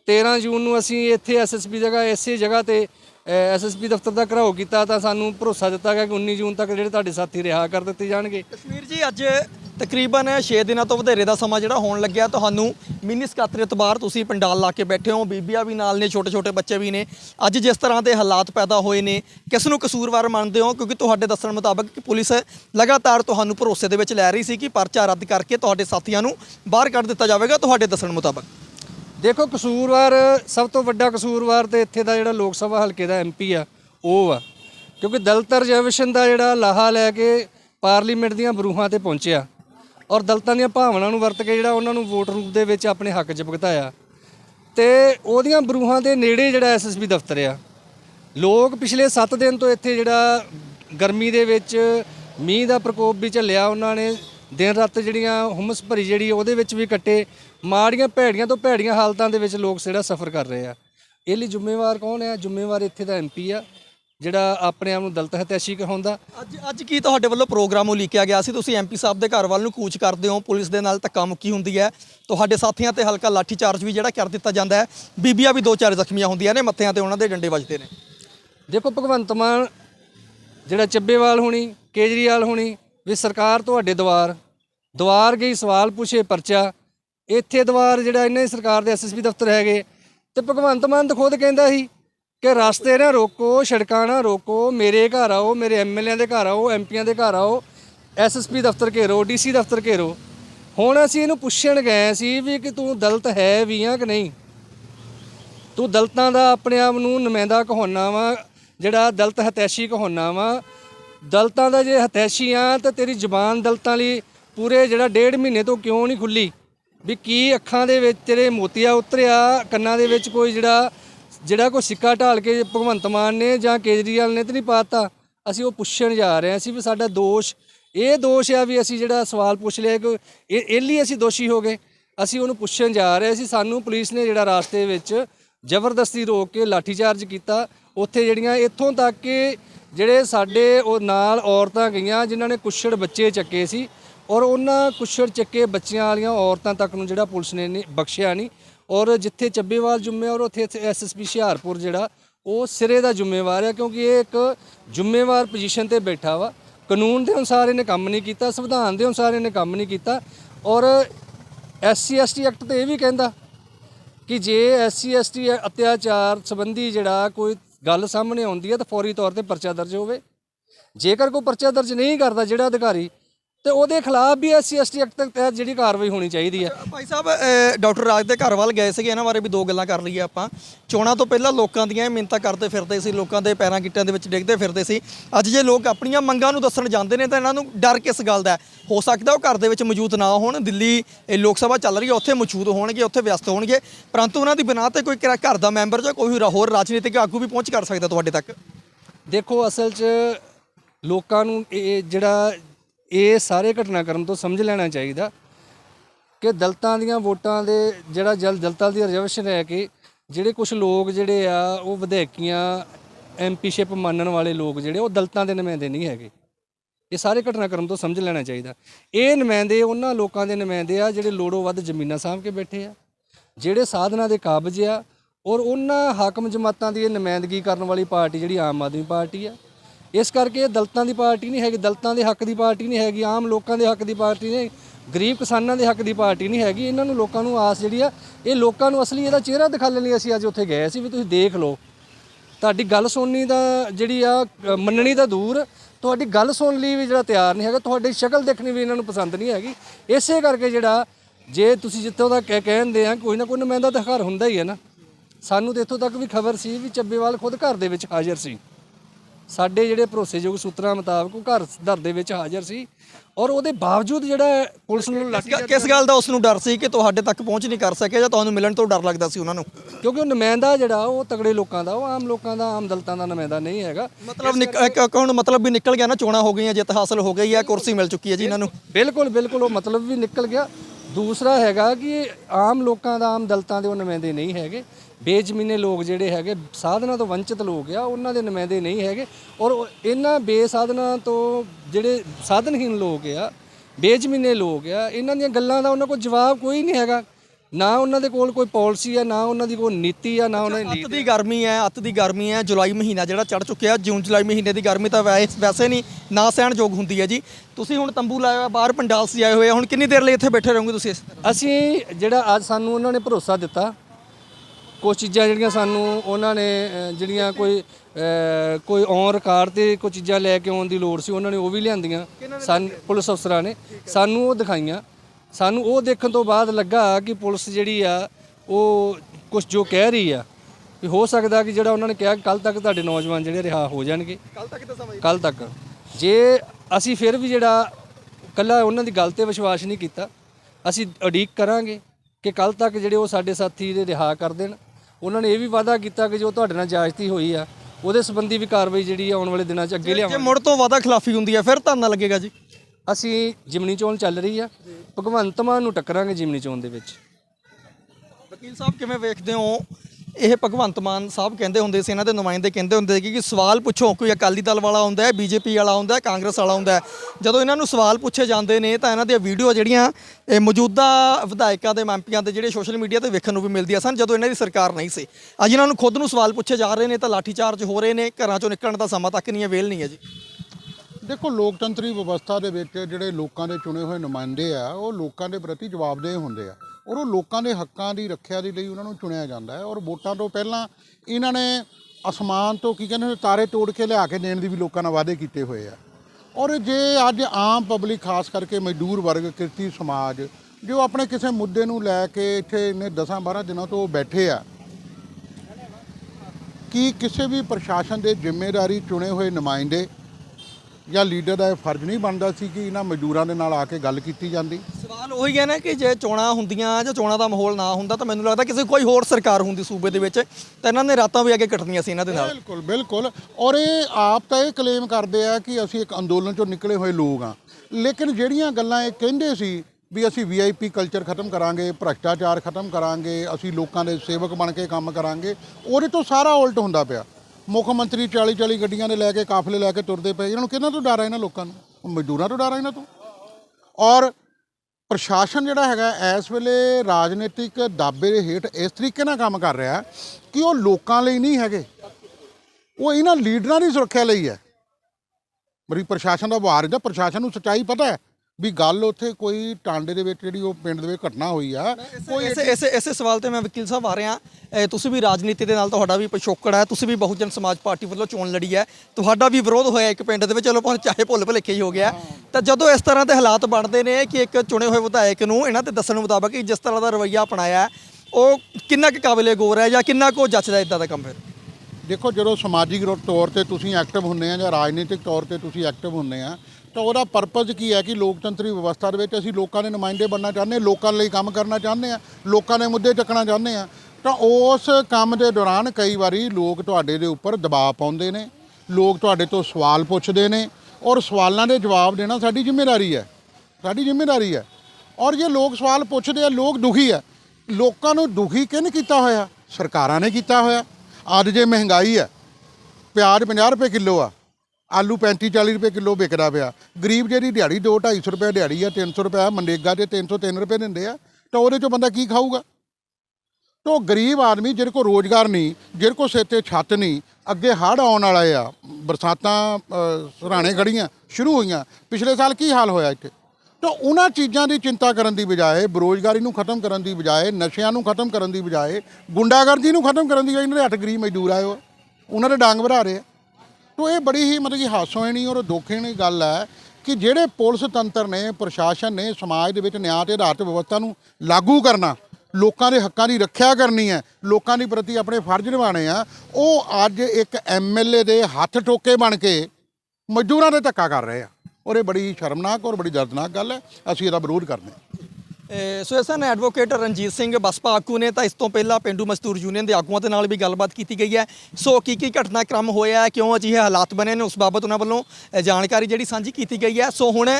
13 ਜੂਨ ਨੂੰ ਅਸੀਂ ਇੱਥੇ ਐਸਐਸਪੀ ਜਗ੍ਹਾ, ਐਸੇ ਜਗ੍ਹਾ ਤੇ ਐਸਐਸਪੀ ਦਫ਼ਤਰ ਦਾ ਘਰਾਓ ਕੀਤਾ ਤਾਂ ਸਾਨੂੰ ਭਰੋਸਾ ਦਿੱਤਾ ਗਿਆ ਕਿ 19 ਜੂਨ ਤੱਕ ਜਿਹੜੇ ਤੁਹਾਡੇ ਸਾਥੀ ਰਿਹਾ ਕਰ ਦਿੱਤੇ ਜਾਣਗੇ। ਕਸ਼ਮੀਰ ਜੀ, ਅੱਜ ਤਕਰੀਬਨ 6 ਦਿਨਾਂ ਤੋਂ ਵਧੇਰੇ ਦਾ ਸਮਾਂ ਜਿਹੜਾ ਹੋਣ ਲੱਗਿਆ। ਤੁਹਾਨੂੰ ਮਿੰਨੀ ਸਕੱਤਰ ਇਤਬਾਰ ਤੁਸੀਂ ਪੰਡਾਲ ਲਾ ਕੇ ਬੈਠੇ ਹੋ। ਬੀਬੀਆਂ ਵੀ ਨਾਲ ਨੇ ਛੋਟੇ ਛੋਟੇ ਬੱਚੇ ਵੀ ਨੇ। ਅੱਜ ਜਿਸ ਤਰ੍ਹਾਂ ਦੇ ਹਾਲਾਤ ਪੈਦਾ ਹੋਏ ਨੇ, ਕਿਸ ਨੂੰ ਕਸੂਰਵਾਰ ਮੰਨਦੇ ਹੋ? ਕਿਉਂਕਿ ਤੁਹਾਡੇ ਦੱਸਣ ਮੁਤਾਬਕ ਕਿ ਪੁਲਿਸ ਲਗਾਤਾਰ ਤੁਹਾਨੂੰ ਭਰੋਸੇ ਦੇ ਵਿੱਚ ਲੈ ਰਹੀ ਸੀ ਕਿ ਪਰਚਾ ਰੱਦ ਕਰਕੇ ਤੁਹਾਡੇ ਸਾਥੀਆਂ ਨੂੰ ਬਾਹਰ ਕੱਢ ਦਿੱਤਾ ਜਾਵੇਗਾ। ਤੁਹਾਡੇ ਦੱਸਣ ਮੁਤਾਬਕ। ਦੇਖੋ ਕਸੂਰਵਾਰ, ਸਭ ਤੋਂ ਵੱਡਾ ਕਸੂਰਵਾਰ ਤੇ ਇੱਥੇ ਦਾ ਜਿਹੜਾ ਲੋਕ ਸਭਾ ਹਲਕੇ ਦਾ ਐਮਪੀ ਆ, ਉਹ ਆ। ਕਿਉਂਕਿ ਦਲਿਤ ਰਿਜ਼ਰਵੇਸ਼ਨ ਦਾ ਜਿਹੜਾ ਲਾਹਾ ਲੈ ਕੇ ਪਾਰਲੀਮੈਂਟ ਦੀਆਂ ਬਰੂਹਾਂ ਤੇ ਪਹੁੰਚਿਆ ਔਰ ਦਲਤਾਂ ਦੀਆਂ ਭਾਵਨਾਵਾਂ ਨੂੰ ਵਰਤ ਕੇ ਜਿਹੜਾ ਉਹਨਾਂ ਨੂੰ ਵੋਟ ਰੂਪ ਦੇ ਵਿੱਚ ਆਪਣੇ ਹੱਕ 'ਚ ਭੁਗਤਾਇਆ। ਤੇ ਉਹਦੀਆਂ ਬਰੂਹਾਂ ਦੇ ਨੇੜੇ ਜਿਹੜਾ ਐਸਐਸਬੀ ਦਫ਼ਤਰ ਆ। ਲੋਕ ਪਿਛਲੇ 7 ਦਿਨ ਤੋਂ ਇੱਥੇ ਜਿਹੜਾ ਗਰਮੀ ਦੇ ਵਿੱਚ ਮੀਂਹ ਦਾ ਪ੍ਰਕੋਪ ਵੀ ਝੱਲਿਆ, ਉਹਨਾਂ ਨੇ ਦਿਨ ਰਾਤ ਜਿਹੜੀਆਂ ਹੁਮਸ ਭਰੀ ਜਿਹੜੀ ਉਹਦੇ ਵਿੱਚ ਵੀ ਕੱਟੇ। ਮਾੜੀਆਂ ਭੈੜੀਆਂ ਤੋਂ ਭੈੜੀਆਂ ਹਾਲਤਾਂ ਦੇ ਵਿੱਚ ਲੋਕ ਜਿਹੜਾ ਸਫ਼ਰ ਕਰ ਰਹੇ ਆ। ਇਹ ਲਈ ਜ਼ਿੰਮੇਵਾਰ ਕੌਣ ਹੈ ਜ਼ਿੰਮੇਵਾਰ ਇੱਥੇ ਦਾ ਐਮਪੀ ਆ ਜਿਹੜਾ ਆਪਣੇ ਆਪ ਨੂੰ ਦਲਿਤ ਹਤੈਸ਼ੀ ਕਹਾਉਂਦਾ। ਅੱਜ ਅੱਜ ਕੀ ਤੁਹਾਡੇ ਵੱਲੋਂ ਪ੍ਰੋਗਰਾਮ ਉਲੀਕਿਆ ਗਿਆ ਸੀ? ਤੁਸੀਂ ਐਮਪੀ ਸਾਹਿਬ ਦੇ ਘਰ ਵੱਲ ਨੂੰ ਕੂਚ ਕਰਦੇ ਹੋ ਪੁਲਿਸ ਦੇ ਨਾਲ ਧੱਕਾ ਮੁੱਕੀ ਹੁੰਦੀ ਹੈ। ਤੁਹਾਡੇ ਸਾਥੀਆਂ ਤੇ ਹਲਕਾ ਲਾਠੀ ਚਾਰਜ ਵੀ ਜਿਹੜਾ ਕਰ ਦਿੱਤਾ ਜਾਂਦਾ ਹੈ। ਬੀਬੀਆਂ ਵੀ ਦੋ ਚਾਰ ਜ਼ਖਮੀਆਂ ਹੁੰਦੀਆਂ ਨੇ ਮੱਥਿਆਂ ਤੇ ਉਹਨਾਂ ਦੇ ਡੰਡੇ ਵੱਜਦੇ ਨੇ। ਦੇਖੋ ਭਗਵੰਤ ਮਾਨ ਜਿਹੜਾ ਚੱਬੇਵਾਲ ਹੋਣੀ ਕੇਜਰੀਵਾਲ ਹੋਣੀ ਵੀ ਸਰਕਾਰ ਤੁਹਾਡੇ ਦੁਆਰ ਦੁਆਰ ਗਈ ਸਵਾਲ ਪੁੱਛੇ ਪਰਚਾ ਇੱਥੇ ਦੁਆਰ ਜਿਹੜਾ ਇਹਨਾਂ ਦੀ ਸਰਕਾਰ ਦੇ ਐਸਐਸਪੀ ਦਫ਼ਤਰ ਹੈਗੇ, ਤੇ ਭਗਵੰਤ ਮਾਨ ਤਾਂ ਖੁਦ ਕਹਿੰਦਾ ਸੀ ਕਿ ਰਸਤੇ ਨਾ ਰੋਕੋ, ਸੜਕਾਂ ਨਾ ਰੋਕੋ, ਮੇਰੇ ਘਰ ਆਓ, ਮੇਰੇ ਐਮਐਲਏਆਂ ਦੇ ਘਰ ਆਓ ਐਮਪੀਆਂ ਦੇ ਘਰ ਆਓ ਐਸਐਸਪੀ ਦਫ਼ਤਰ ਘੇਰੋ ਡੀਸੀ ਦਫ਼ਤਰ ਘੇਰੋ। ਹੁਣ ਅਸੀਂ ਇਹਨੂੰ ਪੁੱਛਣ ਗਏ ਸੀ ਵੀ ਕਿ ਤੂੰ ਦਲਤ ਹੈ ਵੀ ਆ ਕਿ ਨਹੀਂ? ਤੂੰ ਦਲਤਾਂ ਦਾ ਆਪਣੇ ਆਪ ਨੂੰ ਨੁਮਾਇੰਦਾ ਕਹਾਉਣਾ ਵਾ, ਜਿਹੜਾ ਦਲਤ ਹਤੈਸ਼ੀ ਕਹਾਉਣਾ ਵਾ, ਦਲਤਾਂ ਦਾ ਜੇ ਹਤੈਸ਼ੀ ਆ, ਤਾਂ ਤੇਰੀ ਜ਼ੁਬਾਨ ਦਲਤਾਂ ਲਈ ਪੂਰੇ ਜਿਹੜਾ ਡੇਢ ਮਹੀਨੇ ਤੋਂ ਕਿਉਂ ਨਹੀਂ ਖੁੱਲੀ? ਵੀ ਕੀ ਅੱਖਾਂ ਦੇ ਵਿੱਚ ਤੇਰੇ ਮੋਤੀਆ ਉਤਰਿਆ, ਕੰਨਾਂ ਦੇ ਵਿੱਚ ਕੋਈ ਜਿਹੜਾ ਜਿਹੜਾ ਕੋਈ ਸਿੱਕਾ ਢਾਲ ਕੇ ਭਗਵੰਤ ਮਾਨ ਨੇ ਜਾਂ ਕੇਜਰੀਵਾਲ ਨੇ ਤੇ ਨਹੀਂ ਪਾਤਾ? ਅਸੀਂ ਉਹ ਪੁੱਛਣ ਜਾ ਰਹੇ ਹਾਂ, ਅਸੀਂ ਵੀ ਸਾਡਾ ਦੋਸ਼, ਇਹ ਦੋਸ਼ ਆ ਵੀ ਅਸੀਂ ਜਿਹੜਾ ਸਵਾਲ ਪੁੱਛ ਲਿਆ ਕਿ ਇਹ ਇਹ ਲਈ ਅਸੀਂ ਦੋਸ਼ੀ ਹੋ ਗਏ। ਅਸੀਂ ਉਹਨੂੰ ਪੁੱਛਣ ਜਾ ਰਹੇ ਸੀ ਸਾਨੂੰ ਪੁਲਿਸ ਨੇ ਜਿਹੜਾ ਰਾਸਤੇ ਵਿੱਚ ਜ਼ਬਰਦਸਤੀ ਰੋਕ ਕੇ ਲਾਠੀਚਾਰਜ ਕੀਤਾ। ਉੱਥੇ ਜਿਹੜੀਆਂ ਇੱਥੋਂ ਤੱਕ ਕਿ ਜਿਹੜੇ ਸਾਡੇ ਉਹ ਨਾਲ ਔਰਤਾਂ ਗਈਆਂ, ਜਿਨ੍ਹਾਂ ਨੇ ਕੁੱਛੜ ਬੱਚੇ ਚੱਕੇ ਸੀ ਔਰ ਉਹਨਾਂ ਕੁੱਛੜ ਚੱਕੇ ਬੱਚਿਆਂ ਵਾਲੀਆਂ ਔਰਤਾਂ ਤੱਕ ਨੂੰ ਜਿਹੜਾ ਪੁਲਿਸ ਨੇ ਨਹੀਂ ਬਖਸ਼ਿਆ ਨਹੀਂ ਔਰ ਜਿੱਥੇ ਚੱਬੇਵਾਲ ਜ਼ਿੰਮੇਵਾਰ ਉੱਥੇ ਐਸਐਸਪੀ ਹੁਸ਼ਿਆਰਪੁਰ ਜਿਹੜਾ, ਉਹ ਸਿਰੇ ਦਾ ਜ਼ਿੰਮੇਵਾਰ ਹੈ ਕਿਉਂਕਿ ਇਹ ਇੱਕ ਜ਼ਿੰਮੇਵਾਰ ਪੋਜੀਸ਼ਨ ਤੇ ਬੈਠਾ ਵਾ। ਕਾਨੂੰਨ ਦੇ ਅਨੁਸਾਰ ਇਹਨੇ ਕੰਮ ਨਹੀਂ ਕੀਤਾ, ਸੰਵਿਧਾਨ ਦੇ ਅਨੁਸਾਰ ਇਹਨੇ ਕੰਮ ਨਹੀਂ ਕੀਤਾ। ਔਰ ਐਸਸੀ ਐਸਟੀ ਐਕਟ ਤੇ ਇਹ ਵੀ ਕਹਿੰਦਾ ਕਿ ਜੇ ਐਸਸੀ ਐਸਟੀ ਅਤਿਆਚਾਰ ਸੰਬੰਧੀ ਜਿਹੜਾ ਕੋਈ ਗੱਲ ਸਾਹਮਣੇ ਆਉਂਦੀ ਹੈ ਤਾਂ ਫੌਰੀ ਤੌਰ ਤੇ ਪਰਚਾ ਦਰਜ ਹੋਵੇ। ਜੇਕਰ ਕੋਈ ਪਰਚਾ ਦਰਜ ਨਹੀਂ ਕਰਦਾ ਜਿਹੜਾ ਅਧਿਕਾਰੀ ਤੇ ਉਹਦੇ ਖਿਲਾਫ ਵੀ ਐਸਸੀ ਐਸਟੀ ਐਕਟ ਤਹਿਤ ਜਿਹੜੀ ਕਾਰਵਾਈ ਹੋਣੀ ਚਾਹੀਦੀ ਹੈ। ਭਾਈ ਸਾਹਿਬ ਡਾਕਟਰ ਰਾਜ ਦੇ ਘਰ ਵੱਲ ਗਏ ਸੀਗੇ ਇਹਨਾਂ ਬਾਰੇ ਵੀ ਦੋ ਗੱਲਾਂ ਕਰ ਲਈਏ ਆਪਾਂ। ਚੋਣਾਂ ਤੋਂ ਪਹਿਲਾਂ ਲੋਕਾਂ ਦੀਆਂ ਮਿੰਨਤਾਂ ਕਰਦੇ ਫਿਰਦੇ ਸੀ ਲੋਕਾਂ ਦੇ ਪੈਰਾਂ ਗਿੱਟਿਆਂ ਦੇ ਵਿੱਚ ਡਿੱਗਦੇ ਫਿਰਦੇ ਸੀ। ਅੱਜ ਜੇ ਲੋਕ ਆਪਣੀਆਂ ਮੰਗਾਂ ਨੂੰ ਦੱਸਣ ਜਾਂਦੇ ਨੇ ਤਾਂ ਇਹਨਾਂ ਨੂੰ ਡਰ ਕਿਸ ਗੱਲ ਦਾ ਹੈ? ਸਕਦਾ ਉਹ ਘਰ ਦੇ ਵਿੱਚ ਮੌਜੂਦ ਨਾ ਹੋਣ। ਦਿੱਲੀ ਇਹ ਲੋਕ ਸਭਾ ਚੱਲ ਰਹੀ ਹੈ ਉੱਥੇ ਮੌਜੂਦ ਹੋਣਗੇ ਉੱਥੇ ਵਿਅਸਤ ਹੋਣਗੇ। ਪਰੰਤੂ ਉਹਨਾਂ ਦੀ ਬਿਨਾਂ ਤੇ ਕੋਈ ਘਰ ਦਾ ਮੈਂਬਰ ਜਾਂ ਕੋਈ ਹੋਰ ਰਾਜਨੀਤਿਕ ਆਗੂ ਵੀ ਪਹੁੰਚ ਕਰ ਸਕਦਾ ਤੁਹਾਡੇ ਤੱਕ? ਦੇਖੋ ਅਸਲ 'ਚ ਲੋਕਾਂ ਨੂੰ ਇਹ ਜਿਹੜਾ ਇਹ ਸਾਰੇ ਘਟਨਾਕ੍ਰਮ ਤੋਂ ਸਮਝ ਲੈਣਾ ਚਾਹੀਦਾ ਕਿ ਦਲਤਾਂ ਦੀਆਂ ਵੋਟਾਂ ਦੇ ਜਿਹੜਾ ਜਲ ਦਲਤਾਂ ਦੀ ਰਿਜ਼ਰਵੇਸ਼ਨ ਹੈ ਕਿ ਜਿਹੜੇ ਕੁਝ ਲੋਕ ਜਿਹੜੇ ਆ, ਉਹ ਵਿਧਾਇਕੀਆਂ ਐਮਪੀਸ਼ਿਪ ਮੰਨਣ ਵਾਲੇ ਲੋਕ ਜਿਹੜੇ, ਉਹ ਦਲਤਾਂ ਦੇ ਨੁਮਾਇੰਦੇ ਨਹੀਂ ਹੈਗੇ। ਇਹ ਸਾਰੇ ਘਟਨਾਕ੍ਰਮ ਤੋਂ ਸਮਝ ਲੈਣਾ ਚਾਹੀਦਾ। ਇਹ ਨੁਮਾਇੰਦੇ ਉਹਨਾਂ ਲੋਕਾਂ ਦੇ ਨੁਮਾਇੰਦੇ ਆ ਜਿਹੜੇ ਲੋੜੋਂ ਵੱਧ ਜ਼ਮੀਨਾਂ ਸਾਂਭ ਕੇ ਬੈਠੇ ਆ, ਜਿਹੜੇ ਸਾਧਨਾਂ ਦੇ ਕਾਬਜ ਆ, ਔਰ ਉਹਨਾਂ ਹਾਕਮ ਜਮਾਤਾਂ ਦੀ ਇਹ ਨੁਮਾਇੰਦਗੀ ਕਰਨ ਵਾਲੀ ਪਾਰਟੀ ਜਿਹੜੀ ਆਮ ਆਦਮੀ ਪਾਰਟੀ ਆ ਇਸ ਕਰਕੇ ਇਹ ਦਲਤਾਂ ਦੀ ਪਾਰਟੀ ਨਹੀਂ ਹੈਗੀ, ਦਲਤਾਂ ਦੇ ਹੱਕ ਦੀ ਪਾਰਟੀ ਨਹੀਂ ਹੈਗੀ, ਆਮ ਲੋਕਾਂ ਦੇ ਹੱਕ ਦੀ ਪਾਰਟੀ ਨਹੀਂ, ਗਰੀਬ ਕਿਸਾਨਾਂ ਦੇ ਹੱਕ ਦੀ ਪਾਰਟੀ ਨਹੀਂ ਹੈਗੀ, ਇਹਨਾਂ ਨੂੰ ਲੋਕਾਂ ਨੂੰ ਆਸ ਜਿਹੜੀ ਆ, ਇਹ ਲੋਕਾਂ ਨੂੰ ਅਸਲੀ ਇਹਦਾ ਚਿਹਰਾ ਦਿਖਾਉਣ ਲਈ ਅਸੀਂ ਅੱਜ ਉੱਥੇ ਗਏ ਸੀ ਵੀ ਤੁਸੀਂ ਦੇਖ ਲਓ। ਤੁਹਾਡੀ ਗੱਲ ਸੁਣਨੀ ਦਾ ਜਿਹੜੀ ਆ ਮੰਨਣੀ ਦਾ ਦੂਰ, ਤੁਹਾਡੀ ਗੱਲ ਸੁਣ ਲਈ ਵੀ ਜਿਹੜਾ ਤਿਆਰ ਨਹੀਂ ਹੈਗਾ, ਤੁਹਾਡੀ ਸ਼ਕਲ ਦੇਖਣੀ ਵੀ ਇਹਨਾਂ ਨੂੰ ਪਸੰਦ ਨਹੀਂ ਹੈਗੀ। ਇਸੇ ਕਰਕੇ ਜਿਹੜਾ, ਜੇ ਤੁਸੀਂ ਜਿੱਥੋਂ ਦਾ ਕਹਿ, ਕਹਿੰਦੇ ਆ, ਕੋਈ ਨਾ ਕੋਈ ਨੁਮਾਇੰਦਾ ਤਾਂ ਘਰ ਹੁੰਦਾ ਹੀ ਹੈ ਨਾ। ਸਾਨੂੰ ਤੇ ਇੱਥੋਂ ਤੱਕ ਵੀ ਖਬਰ ਸੀ ਵੀ ਚੱਬੇਵਾਲ ਖੁਦ ਘਰ ਦੇ ਵਿੱਚ ਹਾਜ਼ਰ ਸੀ। ਸਾਡੇ ਜਿਹੜੇ ਭਰੋਸੇਯੋਗ ਸੂਤਰਾਂ ਮੁਤਾਬਕ ਉਹ ਘਰ ਦਰ ਦੇ ਵਿੱਚ ਹਾਜ਼ਰ ਸੀ ਔਰ ਉਹਦੇ ਬਾਵਜੂਦ ਜਿਹੜਾ ਪੁਲਿਸ ਨੂੰ ਲਾਠੀ ਕਿਸ- ਗੱਲ ਦਾ ਉਸ ਨੂੰ ਡਰ ਸੀ ਕਿ ਤੁਹਾਡੇ ਤੱਕ ਪਹੁੰਚ ਨਹੀਂ ਕਰ ਸਕਿਆ ਜਾਂ ਤੁਹਾਨੂੰ ਮਿਲਣ ਤੋਂ ਡਰ ਲੱਗਦਾ ਸੀ ਉਹਨਾਂ ਨੂੰ? ਕਿਉਂਕਿ ਉਹ ਨੁਮਾਇੰਦਾ ਜਿਹੜਾ ਉਹ ਤਗੜੇ ਲੋਕਾਂ ਦਾ ਉਹ ਆਮ ਲੋਕਾਂ ਦਾ ਆਮ ਦਲਤਾਂ ਦਾ ਨੁਮਾਇੰਦਾ ਨਹੀਂ ਹੈਗਾ। ਮਤਲਬ ਹੁਣ ਮਤਲਬ ਵੀ ਨਿਕਲ ਗਿਆ ਨਾ ਚੋਣਾਂ ਹੋ ਗਈਆਂ ਜਿੱਤ ਹਾਸਲ ਹੋ ਗਈ ਹੈ ਕੁਰਸੀ ਮਿਲ ਚੁੱਕੀ ਹੈ ਜੀ ਇਹਨਾਂ ਨੂੰ। ਬਿਲਕੁਲ ਬਿਲਕੁਲ ਉਹ ਮਤਲਬ ਵੀ ਨਿਕਲ ਗਿਆ। ਦੂਸਰਾ ਹੈਗਾ ਕਿ ਆਮ ਲੋਕਾਂ ਦਾ ਆਮ ਦਲਤਾਂ ਦੇ ਉਹ ਨੁਮਾਇੰਦੇ ਨਹੀਂ ਹੈਗੇ। ਬੇਜ਼ਮੀਨੇ ਲੋਕ ਜਿਹੜੇ ਹੈਗੇ ਸਾਧਨਾਂ ਤੋਂ ਵੰਚਿਤ ਲੋਕ ਆ ਉਹਨਾਂ ਦੇ ਨੁਮਾਇੰਦੇ ਨਹੀਂ ਹੈਗੇ। ਔਰ ਇਹਨਾਂ ਬੇਸਾਧਨਾਂ ਤੋਂ ਜਿਹੜੇ ਸਾਧਨਹੀਨ ਲੋਕ ਆ ਬੇਜ਼ਮੀਨੇ ਲੋਕ ਆ ਇਹਨਾਂ ਦੀਆਂ ਗੱਲਾਂ ਦਾ ਉਹਨਾਂ ਕੋਲ ਜਵਾਬ ਕੋਈ ਨਹੀਂ ਹੈਗਾ। ਨਾ ਉਹਨਾਂ ਦੇ ਕੋਲ ਕੋਈ ਪਾਲਿਸੀ ਆ ਨਾ ਉਹਨਾਂ ਦੀ ਕੋਈ ਨੀਤੀ ਆ ਨਾ ਉਹਨਾਂ ਦੀ ਅੱਤ ਦੀ ਗਰਮੀ ਹੈ ਅੱਤ ਦੀ ਗਰਮੀ ਹੈ ਜੁਲਾਈ ਮਹੀਨਾ ਜਿਹੜਾ ਚੜ ਚੁੱਕਿਆ ਜੂਨ ਜੁਲਾਈ ਮਹੀਨੇ ਦੀ ਗਰਮੀ ਤਾਂ ਵੈਸੇ ਨਹੀਂ ਨਾ ਸਹਿਣਯੋਗ ਹੁੰਦੀ ਹੈ ਜੀ। ਤੁਸੀਂ ਹੁਣ ਤੰਬੂ ਲਾਇਆ ਬਾਹਰ ਪੰਡਾਲ ਸਜਾਏ ਹੋਏ ਆ ਹੁਣ ਕਿੰਨੀ ਦੇਰ ਲਈ ਇੱਥੇ ਬੈਠੇ ਰਹੋਗੇ ਤੁਸੀਂ ਅਸੀਂ ਜਿਹੜਾ ਅੱਜ ਸਾਨੂੰ ਉਹਨਾਂ ਨੇ ਭਰੋਸਾ ਦਿੱਤਾ ਕੁਝ ਚੀਜ਼ਾਂ ਜਿਹੜੀਆਂ ਸਾਨੂੰ ਉਹਨਾਂ ਨੇ ਅ, ਜਿਹੜੀਆਂ ਕੋਈ ਅ, ਕੋਈ ਔਨ ਰਿਕਾਰਡ ਤੇ ਕੁਝ ਚੀਜ਼ਾਂ ਲੈ ਕੇ ਆਉਣ ਦੀ ਲੋੜ ਸੀ ਉਹਨਾਂ ਨੇ ਉਹ ਵੀ ਲਿਆਂਦੀਆਂ। ਸਾਨੂੰ ਪੁਲਿਸ ਅਫਸਰਾਂ ਨੇ। ਸਾਨੂੰ ਉਹ ਦਿਖਾਈਆਂ। ਸਾਨੂੰ ਉਹ ਦੇਖਣ ਤੋਂ ਬਾਅਦ ਲੱਗਾ ਕਿ ਪੁਲਿਸ ਜਿਹੜੀ ਆ ਉਹ ਕੁਝ ਜੋ ਕਹਿ ਰਹੀ ਆ ਵੀ ਹੋ ਸਕਦਾ ਕਿ ਜਿਹੜਾ ਉਹਨਾਂ ਨੇ ਕਿਹਾ ਕੱਲ ਤੱਕ ਤੁਹਾਡੇ ਨੌਜਵਾਨ ਜਿਹੜੇ ਰਿਹਾ ਹੋ ਜਾਣਗੇ। ਕੱਲ ਤੱਕ ਤਾਂ ਸਮਝ ਕੱਲ ਤੱਕ। ਜੇ ਅਸੀਂ ਫਿਰ ਵੀ ਜਿਹੜਾ ਕੱਲਾ ਉਹਨਾਂ ਦੀ ਗੱਲ ਤੇ ਵਿਸ਼ਵਾਸ ਨਹੀਂ ਕੀਤਾ ਅਸੀਂ ਉਡੀਕ ਕਰਾਂਗੇ ਕਿ ਕੱਲ ਤੱਕ ਜਿਹੜੇ ਉਹ ਸਾਡੇ ਸਾਥੀ ਦੇ ਰਿਹਾ ਕਰ ਦੇਣ। ਉਹਨਾਂ ਨੇ ਇਹ ਵੀ ਵਾਅਦਾ ਕੀਤਾ ਕਿ ਜੋ ਤੁਹਾਡੇ ਨਾਲ ਜਾਇਜ਼ਤੀ ਹੋਈ ਆ ਉਹਦੇ ਸੰਬੰਧੀ ਵੀ ਕਾਰਵਾਈ ਜਿਹੜੀ ਆਉਣ ਵਾਲੇ ਦਿਨਾਂ 'ਚ ਅੱਗੇ ਜੇ ਲਿਆਵਾਂਗੇ। ਮੁੜ ਤੋਂ ਵਾਦਾ ਖਿਲਾਫੀ ਹੁੰਦੀ ਹੈ ਫਿਰ ਧਰਨਾ ਲੱਗੇਗਾ ਜੀ। ਅਸੀਂ ਜਿਮਨੀ ਚੋਣ ਚੱਲ ਰਹੀ ਆ। ਭਗਵੰਤ ਮਾਨ ਨੂੰ ਟੱਕਰਾਂਗੇ ਜਿਮਨੀ ਚੋਣ ਦੇ ਵਿੱਚ। ਵਕੀਲ ਸਾਹਿਬ ਕਿਵੇਂ ਵੇਖਦੇ ਹੋ ਇਹ ਭਗਵੰਤ ਮਾਨ ਸਾਹਿਬ ਕਹਿੰਦੇ ਹੁੰਦੇ ਸੀ, ਇਹਨਾਂ ਦੇ ਨੁਮਾਇੰਦੇ ਕਹਿੰਦੇ ਹੁੰਦੇ ਸੀ ਕਿ ਸਵਾਲ ਪੁੱਛੋ, ਕੋਈ ਅਕਾਲੀ ਦਲ ਵਾਲਾ ਹੁੰਦਾ ਹੈ, ਬੀਜੇਪੀ ਵਾਲਾ ਹੁੰਦਾ ਹੈ, ਕਾਂਗਰਸ ਵਾਲਾ ਹੁੰਦਾ ਹੈ। ਜਦੋਂ ਇਹਨਾਂ ਨੂੰ ਸਵਾਲ ਪੁੱਛੇ ਜਾਂਦੇ ਨੇ, ਤਾਂ ਇਹਨਾਂ ਦੀਆਂ ਵੀਡੀਓ ਜਿਹੜੀਆਂ, ਇਹ ਮੌਜੂਦਾ ਵਿਧਾਇਕਾਂ ਦੇ ਐਮਪੀਆਂ ਦੇ ਜਿਹੜੇ ਸੋਸ਼ਲ ਮੀਡੀਆ ਤੇ ਵੇਖਣ ਨੂੰ ਵੀ ਮਿਲਦੀਆਂ ਸਨ, ਜਦੋਂ ਇਹਨਾਂ ਦੀ ਸਰਕਾਰ ਨਹੀਂ ਸੀ। ਅੱਜ ਇਹਨਾਂ ਨੂੰ ਖੁਦ ਨੂੰ ਸਵਾਲ ਪੁੱਛੇ ਜਾ ਰਹੇ ਨੇ, ਤਾਂ ਲਾਠੀਚਾਰਜ ਹੋ ਰਹੇ ਨੇ, ਘਰਾਂ ਚੋਂ ਨਿਕਲਣ ਦਾ ਸਮਾਂ ਤੱਕ ਨਹੀਂ ਹੈ ਵੇਲ ਨਹੀਂ ਹੈ ਜੀ। ਦੇਖੋ, ਲੋਕਤੰਤਰੀ ਵਿਵਸਥਾ ਦੇ ਵਿੱਚ ਜਿਹੜੇ ਲੋਕਾਂ ਦੇ ਚੁਣੇ ਹੋਏ ਨੁਮਾਇੰਦੇ ਆ, ਉਹ ਲੋਕਾਂ ਦੇ ਪ੍ਰਤੀ ਜਵਾਬਦੇਹ ਹੁੰਦੇ ਆ ਔਰ ਉਹ ਲੋਕਾਂ ਦੇ ਹੱਕਾਂ ਦੀ ਰੱਖਿਆ ਦੇ ਲਈ ਉਹਨਾਂ ਨੂੰ ਚੁਣਿਆ ਜਾਂਦਾ ਹੈ ਔਰ ਵੋਟਾਂ ਤੋਂ ਪਹਿਲਾਂ ਇਹਨਾਂ ਨੇ ਅਸਮਾਨ ਤੋਂ ਕੀ ਕਹਿੰਦੇ ਤਾਰੇ ਤੋੜ ਕੇ ਲਿਆ ਕੇ ਦੇਣ ਦੀ ਵੀ ਲੋਕਾਂ ਨਾਲ ਵਾਅਦੇ ਕੀਤੇ ਹੋਏ ਆ। ਔਰ ਜੇ ਅੱਜ ਆਮ ਪਬਲਿਕ, ਖਾਸ ਕਰਕੇ ਮਜ਼ਦੂਰ ਵਰਗ, ਕਿਰਤੀ ਸਮਾਜ, ਜੋ ਆਪਣੇ ਕਿਸੇ ਮੁੱਦੇ ਨੂੰ ਲੈ ਕੇ ਇੱਥੇ ਇੰਨੇ 10 12 ਦਿਨਾਂ ਤੋਂ ਬੈਠੇ ਆ, ਕਿ ਕਿਸੇ ਵੀ ਪ੍ਰਸ਼ਾਸਨ ਦੇ ਜ਼ਿੰਮੇਵਾਰੀ ਚੁਣੇ ਹੋਏ ਨੁਮਾਇੰਦੇ ਜਾਂ ਲੀਡਰ ਦਾ ਇਹ ਫਰਜ਼ ਨਹੀਂ ਬਣਦਾ ਸੀ ਕਿ ਇਹਨਾਂ ਮਜ਼ਦੂਰਾਂ ਦੇ ਨਾਲ ਆ ਕੇ ਗੱਲ ਕੀਤੀ ਜਾਂਦੀ? ਸਵਾਲ ਉਹੀ ਹੈ ਨਾ ਕਿ ਜੇ ਚੋਣਾਂ ਹੁੰਦੀਆਂ ਜਾਂ ਚੋਣਾਂ ਦਾ ਮਾਹੌਲ ਨਾ ਹੁੰਦਾ ਤਾਂ ਮੈਨੂੰ ਲੱਗਦਾ ਕਿਸੇ ਕੋਈ ਹੋਰ ਸਰਕਾਰ ਹੁੰਦੀ ਸੂਬੇ ਦੇ ਵਿੱਚ ਤਾਂ ਇਹਨਾਂ ਨੇ ਰਾਤਾਂ ਵੀ ਅੱਗੇ ਕੱਟਣੀਆਂ ਸੀ ਇਹਨਾਂ ਦੇ ਨਾਲ। ਬਿਲਕੁਲ ਬਿਲਕੁਲ। ਔਰ ਇਹ ਆਪ ਤਾਂ ਇਹ ਕਲੇਮ ਕਰਦੇ ਆ ਕਿ ਅਸੀਂ ਇੱਕ ਅੰਦੋਲਨ ਚੋਂ ਨਿਕਲੇ ਹੋਏ ਲੋਕ ਆ ਲੇਕਿਨ ਜਿਹੜੀਆਂ ਗੱਲਾਂ ਇਹ ਕਹਿੰਦੇ ਸੀ ਵੀ ਅਸੀਂ ਵੀਆਈਪੀ ਕਲਚਰ ਖਤਮ ਕਰਾਂਗੇ ਭ੍ਰਸ਼ਟਾਚਾਰ ਖਤਮ ਕਰਾਂਗੇ ਅਸੀਂ ਲੋਕਾਂ ਦੇ ਸੇਵਕ ਬਣ ਕੇ ਕੰਮ ਕਰਾਂਗੇ ਉਹਦੇ ਤੋਂ ਸਾਰਾ ਉਲਟ ਹੁੰਦਾ ਪਿਆ। ਮੁੱਖ ਮੰਤਰੀ 40 40 ਗੱਡੀਆਂ ਦੇ ਲੈ ਕੇ ਕਾਫਲੇ ਲੈ ਕੇ ਤੁਰਦੇ ਪਏ। ਇਹਨਾਂ ਨੂੰ ਕਿਹਨਾਂ ਤੋਂ ਡਰ ਆ ਇਹਨਾਂ ਲੋਕਾਂ ਨੂੰ? ਮਜ਼ਦੂਰਾਂ ਤੋਂ ਡਰ ਆ ਇਹਨਾਂ ਤੋਂ? ਔਰ ਪ੍ਰਸ਼ਾਸਨ ਜਿਹੜਾ ਹੈਗਾ ਇਸ ਵੇਲੇ ਰਾਜਨੀਤਿਕ ਦਾਬੇ ਦੇ ਹੇਠ ਇਸ ਤਰੀਕੇ ਨਾਲ ਕੰਮ ਕਰ ਰਿਹਾ ਕਿ ਉਹ ਲੋਕਾਂ ਲਈ ਨਹੀਂ ਹੈਗੇ। ਉਹ ਇਹਨਾਂ ਲੀਡਰਾਂ ਦੀ ਸੁਰੱਖਿਆ ਲਈ ਹੈ। ਮਰੀ ਪ੍ਰਸ਼ਾਸਨ ਦਾ ਵਾਰ ਦਾ ਪ੍ਰਸ਼ਾਸਨ ਨੂੰ ਸੱਚਾਈ ਪਤਾ ਹੈ ਵੀ ਗੱਲ ਉੱਥੇ ਕੋਈ ਟਾਂਡੇ ਦੇ ਵਿੱਚ ਜਿਹੜੀ ਉਹ ਪਿੰਡ ਦੇ ਵਿੱਚ ਘਟਨਾ ਹੋਈ ਆ ਕੋਈ ਇਸੇ ਇਸੇ ਇਸੇ ਸਵਾਲ ਤੇ ਮੈਂ ਵਕੀਲ ਸਾਹਿਬ ਆ ਰਿਹਾ। ਇਹ ਤੁਸੀਂ ਵੀ ਰਾਜਨੀਤੀ ਦੇ ਨਾਲ ਤੁਹਾਡਾ ਵੀ ਪਿਛੋਕੜ ਹੈ ਤੁਸੀਂ ਵੀ ਬਹੁਜਨ ਸਮਾਜ ਪਾਰਟੀ ਵੱਲੋਂ ਚੋਣ ਲੜੀ ਹੈ। ਤੁਹਾਡਾ ਵੀ ਵਿਰੋਧ ਹੋਇਆ ਇੱਕ ਪਿੰਡ ਦੇ ਵਿੱਚ ਚਲੋ ਭਾਵੇਂ ਚਾਹੇ ਭੁੱਲ ਭੁਲੇਖੇ ਹੀ ਹੋ ਗਿਆ। ਤਾਂ ਜਦੋਂ ਇਸ ਤਰ੍ਹਾਂ ਦੇ ਹਾਲਾਤ ਬਣਦੇ ਨੇ ਕਿ ਇੱਕ ਚੁਣੇ ਹੋਏ ਵਿਧਾਇਕ ਨੂੰ ਇਹਨਾਂ ਤੇ ਦੱਸਣ ਮੁਤਾਬਕ ਕਿ ਜਿਸ ਤਰ੍ਹਾਂ ਦਾ ਰਵੱਈਆ ਅਪਣਾਇਆ ਹੈ, ਉਹ ਕਿੰਨਾ ਕੁ ਕਾਬਿਲੇ ਗੌਰ ਹੈ ਜਾਂ ਕਿੰਨਾ ਕੁ ਜੱਚਦਾ ਇਦਾਂ ਦਾ ਕੰਮ ਫਿਰ ਦੇਖੋ ਜਦੋਂ ਸਮਾਜਿਕ ਰੋ- ਤੌਰ ਤੇ ਤੁਸੀਂ ਐਕਟਿਵ ਹੁੰਨੇ ਆ ਜਾਂ ਰਾਜਨੀਤਿਕ ਤੌਰ ਤੇ ਤੁਸੀਂ ਐਕਟਿਵ ਹੁੰਨੇ ਆ ਤਾਂ ਉਹਦਾ ਪਰਪਸ ਕੀ ਹੈ ਕਿ ਲੋਕਤੰਤਰੀ ਵਿਵਸਥਾ ਦੇ ਵਿੱਚ ਅਸੀਂ ਲੋਕਾਂ ਦੇ ਨੁਮਾਇੰਦੇ ਬਣਨਾ ਚਾਹੁੰਦੇ ਹਾਂ, ਲੋਕਾਂ ਲਈ ਕੰਮ ਕਰਨਾ ਚਾਹੁੰਦੇ ਹਾਂ, ਲੋਕਾਂ ਦੇ ਮੁੱਦੇ ਚੱਕਣਾ ਚਾਹੁੰਦੇ ਹਾਂ। ਤਾਂ ਉਸ ਕੰਮ ਦੇ ਦੌਰਾਨ ਕਈ ਵਾਰੀ ਲੋਕ ਤੁਹਾਡੇ ਦੇ ਉੱਪਰ ਦਬਾਅ ਪਾਉਂਦੇ ਨੇ, ਲੋਕ ਤੁਹਾਡੇ ਤੋਂ ਸਵਾਲ ਪੁੱਛਦੇ ਨੇ ਔਰ ਸਵਾਲਾਂ ਦੇ ਜਵਾਬ ਦੇਣਾ ਸਾਡੀ ਜ਼ਿੰਮੇਵਾਰੀ ਹੈ। ਸਾਡੀ ਜ਼ਿੰਮੇਵਾਰੀ ਹੈ। ਔਰ ਜੇ ਲੋਕ ਸਵਾਲ ਪੁੱਛਦੇ ਆ, ਲੋਕ ਦੁਖੀ ਆ ਲੋਕਾਂ ਨੂੰ ਦੁਖੀ ਕਿਹਨੇ ਕੀਤਾ ਹੋਇਆ? ਸਰਕਾਰਾਂ ਨੇ ਕੀਤਾ ਹੋਇਆ। ਅੱਜ ਜੇ ਮਹਿੰਗਾਈ ਹੈ, ਪਿਆਜ਼ 50 ਰੁਪਏ ਕਿਲੋ ਆ। ਆਲੂ 35 40 ਰੁਪਏ ਕਿਲੋ ਵਿਕਦਾ ਪਿਆ। ਗਰੀਬ ਜਿਹੜੀ ਦਿਹਾੜੀ 2 250 ਰੁਪਏ ਦਿਹਾੜੀ ਆ 300 ਰੁਪਏ ਮਨਰੇਗਾ ਦੇ 303 ਰੁਪਏ ਦਿੰਦੇ ਆ ਤਾਂ ਉਹਦੇ ਚੋਂ ਬੰਦਾ ਕੀ ਖਾਊਗਾ? ਤੋ ਗਰੀਬ ਆਦਮੀ ਜਿਹਦੇ ਕੋਲ ਰੋਜ਼ਗਾਰ ਨਹੀਂ ਜਿਹਦੇ ਕੋਲ ਸਿਰ ਤੇ ਛੱਤ ਨਹੀਂ ਅੱਗੇ ਹੜ੍ਹ ਆਉਣ ਵਾਲੇ ਆ ਬਰਸਾਤਾਂ ਅ, ਸਰਾਣੇ ਖੜੀਆਂ ਸ਼ੁਰੂ ਹੋਈਆਂ ਪਿਛਲੇ ਸਾਲ ਕੀ ਹਾਲ ਹੋਇਆ ਇੱਥੇ? ਤਾਂ ਉਹਨਾਂ ਚੀਜ਼ਾਂ ਦੀ ਚਿੰਤਾ ਕਰਨ ਦੀ ਬਜਾਏ ਬੇਰੁਜ਼ਗਾਰੀ ਨੂੰ ਖਤਮ ਕਰਨ ਦੀ ਬਜਾਏ ਨਸ਼ਿਆਂ ਨੂੰ ਖਤਮ ਕਰਨ ਦੀ ਬਜਾਏ ਗੁੰਡਾਗਰਦੀ ਨੂੰ ਖਤਮ ਕਰਨ ਦੀ ਬਜਾਏ ਇਹਨਾਂ ਦੇ ਹੱਥ ਗਰੀਬ ਮਜ਼ਦੂਰ ਆਏ ਹੋ ਉਹਨਾਂ ਦੇ ਡਾਂਗ ਵਧਾ ਰਹੇ ਆ। ਤੋ ਇਹ ਬੜੀ ਹੀ ਮਤਲਬ ਕਿ ਹਾਸੋਹੀਣੀ ਔਰ ਦੋਖੇਣੀ ਗੱਲ ਹੈ ਕਿ ਜਿਹੜੇ ਪੁਲਿਸ ਤੰਤਰ ਨੇ, ਪ੍ਰਸ਼ਾਸਨ ਨੇ ਸਮਾਜ ਦੇ ਵਿੱਚ ਨਿਆਂ ਤੇ ਆਧਾਰਿਤ ਵਿਵਸਥਾ ਨੂੰ ਲਾਗੂ ਕਰਨਾ, ਲੋਕਾਂ ਦੇ ਹੱਕਾਂ ਦੀ ਰੱਖਿਆ ਕਰਨੀ ਹੈ, ਲੋਕਾਂ ਦੇ ਪ੍ਰਤੀ ਆਪਣੇ ਫਰਜ਼ ਨਿਭਾਣੇ ਆ, ਉਹ ਅੱਜ ਇੱਕ ਐਮਐਲਏ ਦੇ ਹੱਥ ਟੋਕੇ ਬਣ ਕੇ ਮਜ਼ਦੂਰਾਂ ਦੇ ਧੱਕਾ ਕਰ ਰਹੇ ਆ। ਔਰ ਇਹ ਬੜੀ ਸ਼ਰਮਨਾਕ ਔਰ ਬੜੀ ਦਰਦਨਾਕ ਗੱਲ ਹੈ, ਅਸੀਂ ਇਹਦਾ ਵਿਰੋਧ ਕਰਦੇ ਹਾਂ। ਸੋ ਇਸ ਨੇ ਐਡਵੋਕੇਟ ਰਣਜੀਤ ਸਿੰਘ ਬਸਪਾ ਆਗੂ ਨੇ ਤਾਂ ਇਸ ਤੋਂ ਪਹਿਲਾਂ ਪਿੰਡੂ ਮਜ਼ਦੂਰ ਯੂਨੀਅਨ ਦੇ ਆਗੂਆਂ ਦੇ ਨਾਲ ਵੀ ਗੱਲਬਾਤ ਕੀਤੀ ਗਈ ਹੈ। ਸੋ ਕੀ ਕੀ ਘਟਨਾਕ੍ਰਮ ਹੋਇਆ ਹੈ, ਕਿਉਂ ਅਜਿਹੇ ਹਾਲਾਤ ਬਣੇ ਨੇ, ਉਸ ਬਾਬਤ ਉਹਨਾਂ ਵੱਲੋਂ ਜਾਣਕਾਰੀ ਜਿਹੜੀ ਸਾਂਝੀ ਕੀਤੀ ਗਈ ਹੈ। ਸੋ ਹੁਣ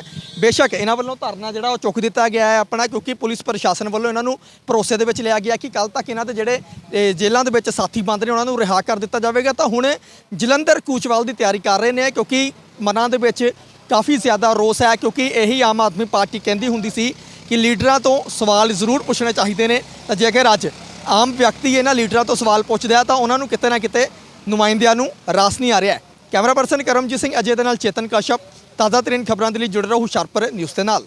ਬੇਸ਼ੱਕ ਇਹਨਾਂ ਵੱਲੋਂ ਧਰਨਾ ਜਿਹੜਾ ਉਹ ਚੁੱਕ ਦਿੱਤਾ ਗਿਆ ਹੈ ਆਪਣਾ, ਕਿਉਂਕਿ ਪੁਲਿਸ ਪ੍ਰਸ਼ਾਸਨ ਵੱਲੋਂ ਇਹਨਾਂ ਨੂੰ ਭਰੋਸੇ ਦੇ ਵਿੱਚ ਲਿਆ ਗਿਆ ਕਿ ਕੱਲ ਤੱਕ ਇਹਨਾਂ ਦੇ ਜਿਹੜੇ ਜੇਲ੍ਹਾਂ ਦੇ ਵਿੱਚ ਸਾਥੀ ਬੰਦ ਨੇ, ਉਹਨਾਂ ਨੂੰ ਰਿਹਾ ਕਰ ਦਿੱਤਾ ਜਾਵੇਗਾ। ਤਾਂ ਹੁਣ ਜਲੰਧਰ ਕੂਚਵਾਲ ਦੀ ਤਿਆਰੀ ਕਰ ਰਹੇ ਨੇ, ਕਿਉਂਕਿ ਮਨਾਂ ਦੇ ਵਿੱਚ ਕਾਫੀ ਜ਼ਿਆਦਾ ਰੋਸ ਹੈ, ਕਿਉਂਕਿ ਇਹੀ ਆਮ ਆਦਮੀ ਪਾਰਟੀ ਕਹਿੰਦੀ ਹੁੰਦੀ ਸੀ ਕਿ ਲੀਡਰਾਂ ਤੋਂ ਸਵਾਲ ਜ਼ਰੂਰ ਪੁੱਛਣੇ ਚਾਹੀਦੇ ਨੇ। ਤਾਂ ਜੇਕਰ ਅੱਜ ਆਮ ਵਿਅਕਤੀ ਇਹਨਾਂ ਲੀਡਰਾਂ ਤੋਂ ਸਵਾਲ ਪੁੱਛਦਾ ਹੈ, ਤਾਂ ਉਹਨਾਂ ਨੂੰ ਕਿਤੇ ਨਾ ਕਿਤੇ ਨੁਮਾਇੰਦਿਆਂ ਨੂੰ ਰਾਸ ਨਹੀਂ ਆ ਰਿਹਾ ਕੈਮਰਾ ਪਰਸਨ ਕਰਮਜੀਤ ਸਿੰਘ ਅਜੇ ਦੇ ਨਾਲ ਚੇਤਨ ਕਸ਼ਪ। ਤਾਜ਼ਾ ਤਰੀਨ ਖਬਰਾਂ ਦੇ ਲਈ ਜੁੜ ਰਹੋ ਹੁਸ਼ਿਆਰਪੁਰ ਨਿਊਜ਼ ਦੇ ਨਾਲ।